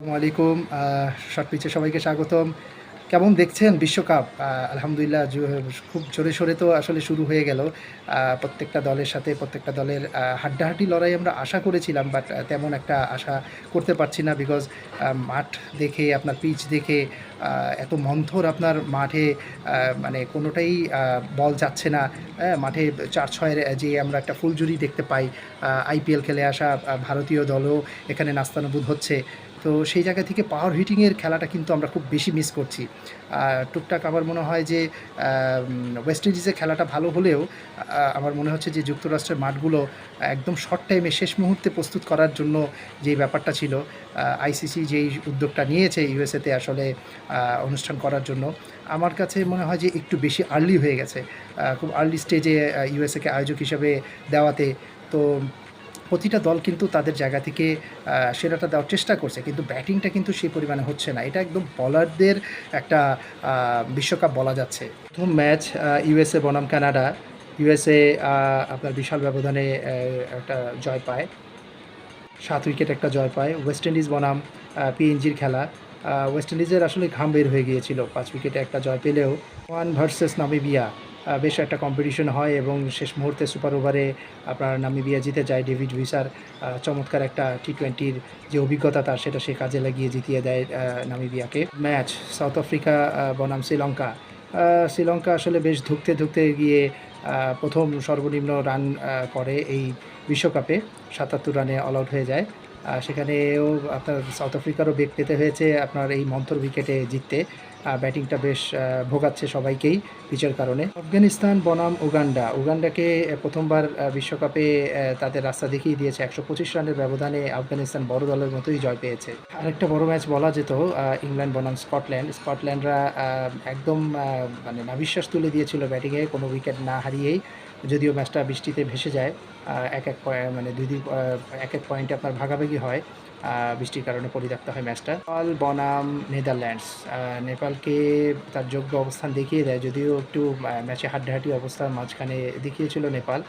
আলাইকুম শর্ট পিচে সবাইকে স্বাগতম। কেমন দেখছেন বিশ্বকাপ? আলহামদুলিল্লাহ খুব জোরে সোরে তো আসলে শুরু হয়ে গেল। প্রত্যেকটা দলের সাথে প্রত্যেকটা দলের হাড্ডাহাড্ডি লড়াই আমরা আশা করেছিলাম বাট তেমন একটা আশা করতে পারছি না বিকজ মাঠ দেখে আপনার পিচ দেখে এত মন্থর আপনার মাঠে মানে কোনোটাই বল যাচ্ছে না। হ্যাঁ, মাঠে চার ছয়ের যে আমরা একটা ফুলজুরি দেখতে পাই আইপিএল খেলে আসা ভারতীয় দলও এখানে নাস্তানুবোধ হচ্ছে। তো সেই জায়গা থেকে পাওয়ার হিটিংয়ের খেলাটা কিন্তু আমরা খুব বেশি মিস করছি। টুকটাক আমার মনে হয় যে ওয়েস্ট ইন্ডিজের খেলাটা ভালো হলেও আমার মনে হচ্ছে যে যুক্তরাষ্ট্রের মাঠগুলো একদম শর্ট টাইমে শেষ মুহূর্তে প্রস্তুত করার জন্য যেই ব্যাপারটা ছিল আইসিসি যেই উদ্যোগটা নিয়েছে ইউএসএতে আসলে অনুষ্ঠান করার জন্য, আমার কাছে মনে হয় যে একটু বেশি আর্লি হয়ে গেছে। খুব আর্লি স্টেজে ইউএসএকে আয়োজক হিসাবে দেওয়াতে। তো প্রতিটা দল কিন্তু তাদের জায়গা থেকে সেরাটা দেওয়ার চেষ্টা করছে, কিন্তু ব্যাটিংটা কিন্তু সেই পরিমাণে হচ্ছে না। এটা একদম বলারদের একটা বিশ্বকাপ বলা যাচ্ছে। প্রথম ম্যাচ ইউএসএ বনাম কানাডা। ইউএসএ আপনার বিশাল ব্যবধানে একটা জয় পায়। সাত উইকেট একটা জয় পায়। ওয়েস্ট ইন্ডিজ বনাম পিএনজির খেলা। ওয়েস্ট ইন্ডিজের আসলে ঘাম বের হয়ে গিয়েছিল। পাঁচ উইকেটে একটা জয় পেলেও। One versus Namibia. বেশ একটা কম্পিটিশন হয় এবং শেষ মুহূর্তে সুপার ওভারে আপনার নামিবিয়া জিতে যায় ডেভিড ভিসার চমৎকার একটা টি টোয়েন্টির যে অভিজ্ঞতা তার, সেটা সে কাজে লাগিয়ে জিতিয়ে দেয় নামিবিয়াকে। ম্যাচ, সাউথ আফ্রিকা বনাম শ্রীলঙ্কা। শ্রীলঙ্কা আসলে বেশ ধুকতে ধুকতে গিয়ে প্রথম সর্বনিম্ন রান করে এই বিশ্বকাপে। সাতাত্তর রানে অল আউট হয়ে যায়। সেখানেও আপনার সাউথ আফ্রিকারও বেগ পেতে হয়েছে আপনার এই মন্থর উইকেটে জিততে। ব্যাটিংটা বেশ ভোগাচ্ছে সবাইকেই পিচের কারণে। আফগানিস্তান বনাম উগান্ডা। উগান্ডাকে প্রথমবার বিশ্বকাপে তাদের রাস্তা দেখিয়ে দিয়েছে। একশো পঁচিশ রানের ব্যবধানে আফগানিস্তান বড় দলের মতোই জয় পেয়েছে। আরেকটা বড় ম্যাচ বলা যেত ইংল্যান্ড বনাম স্কটল্যান্ড। স্কটল্যান্ডরা একদম মানে নাবিশ্বাস তুলে দিয়েছিল ব্যাটিংয়ে কোনো উইকেট না হারিয়েই। যদিও ম্যাচটা বৃষ্টিতে ভেসে যায় এক এক মানে দুই দুই এক এক পয়েন্টে আপনার ভাগাভাগি হয় বৃষ্টির কারণে পরিত্যক্ত হয় ম্যাচটা। নেপাল বনাম নেদারল্যান্ডস আহ, নেপালকে তার যোগ্য অবস্থান দেখিয়ে দেয় যদিও একটু ম্যাচে হাড্ডাহাড্ডি অবস্থার মাঝখানে দেখিয়েছিল নেপাল।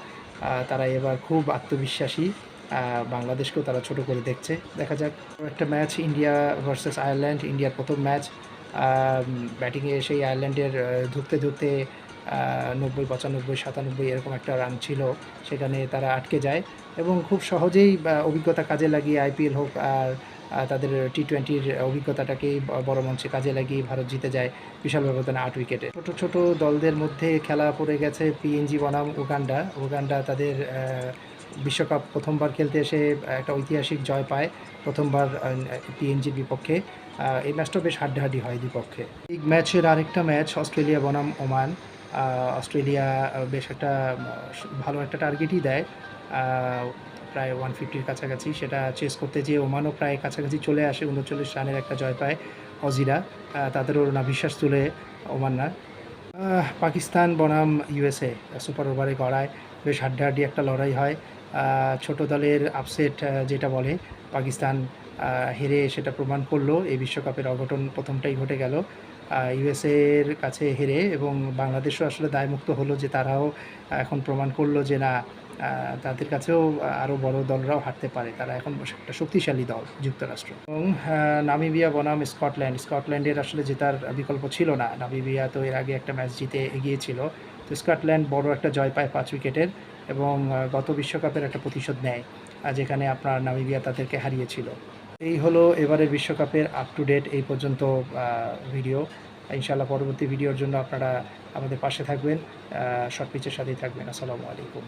তারা এবার খুব আত্মবিশ্বাসী বাংলাদেশকেও তারা ছোট করে দেখছে। দেখা যাক। একটা ম্যাচ ইন্ডিয়া ভার্সেস আয়ারল্যান্ড ইন্ডিয়ার প্রথম ম্যাচ। ব্যাটিংয়ে সেই আয়ারল্যান্ডের আহ, ধুকতে ধুকতে নব্বই পঁচানব্বই সাতানব্বই এরকম একটা রান ছিল। সেখানে তারা আটকে যায় এবং খুব সহজেই অভিজ্ঞতা কাজে লাগিয়ে আইপিএল হোক আর তাদের টি টোয়েন্টির অভিজ্ঞতাটাকেই বড় মঞ্চে কাজে লাগিয়ে ভারত জিতে যায় বিশাল ব্যবধানে আট উইকেটে ছোট ছোট দলদের মধ্যে খেলা পড়ে গেছে পিএনজি বনাম, উগান্ডা। উগান্ডা তাদের বিশ্বকাপ প্রথমবার খেলতে এসে একটা ঐতিহাসিক জয় পায়। প্রথমবার পিএনজির বিপক্ষে। এই ম্যাচটা বেশ হাড্ডাহাড্ডি হয় দুপক্ষে। এই ম্যাচের আরেকটা ম্যাচ, অস্ট্রেলিয়া, বনাম, ওমান। অস্ট্রেলিয়া বেশ একটা ভালো একটা টার্গেটই দেয়। প্রায় ওয়ান ফিফটির কাছাকাছি। সেটা চেস করতে যেয়ে ওমানও প্রায় কাছাকাছি চলে আসে, উনচল্লিশ রানের একটা জয় পায় অজিরা। তাদেরও না বিশ্বাস তুলে ওমানরা। পাকিস্তান বনাম ইউএসএ সুপার ওভারে গড়ায়। বেশ হাড্ডাহাড্ডি একটা লড়াই হয়। ছোট দলের আপসেট যেটা বলে, পাকিস্তান হেরে সেটা প্রমাণ করল। এই বিশ্বকাপের অঘটন প্রথমটাই ঘটে গেল। ইউএসএর কাছে হেরে এবং বাংলাদেশও আসলে দায়মুক্ত হলো যে তারাও এখন প্রমাণ করল যে না তাদের কাছেও আরও বড় দলরাও হারতে পারে। তারা এখন একটা শক্তিশালী দল যুক্তরাষ্ট্র। এবং নামিবিয়া বনাম স্কটল্যান্ড। স্কটল্যান্ডের আসলে জেতার বিকল্প ছিল না। নামিবিয়া তো এর আগে একটা ম্যাচ জিতে এগিয়েছিল। তো স্কটল্যান্ড বড় একটা জয় পায় পাঁচ উইকেটের এবং গত বিশ্বকাপের একটা প্রতিশোধ নেয় যেখানে আপনার নামিবিয়া তাদেরকে হারিয়েছিল। এই হলো এবারের বিশ্বকাপের আপ টু ডেট এই পর্যন্ত ভিডিও ইনশাল্লাহ পরবর্তী ভিডিওর জন্য আপনারা আমাদের পাশে থাকবেন। শর্ট পিচের সাথেই থাকবেন। আসসালামু আলাইকুম।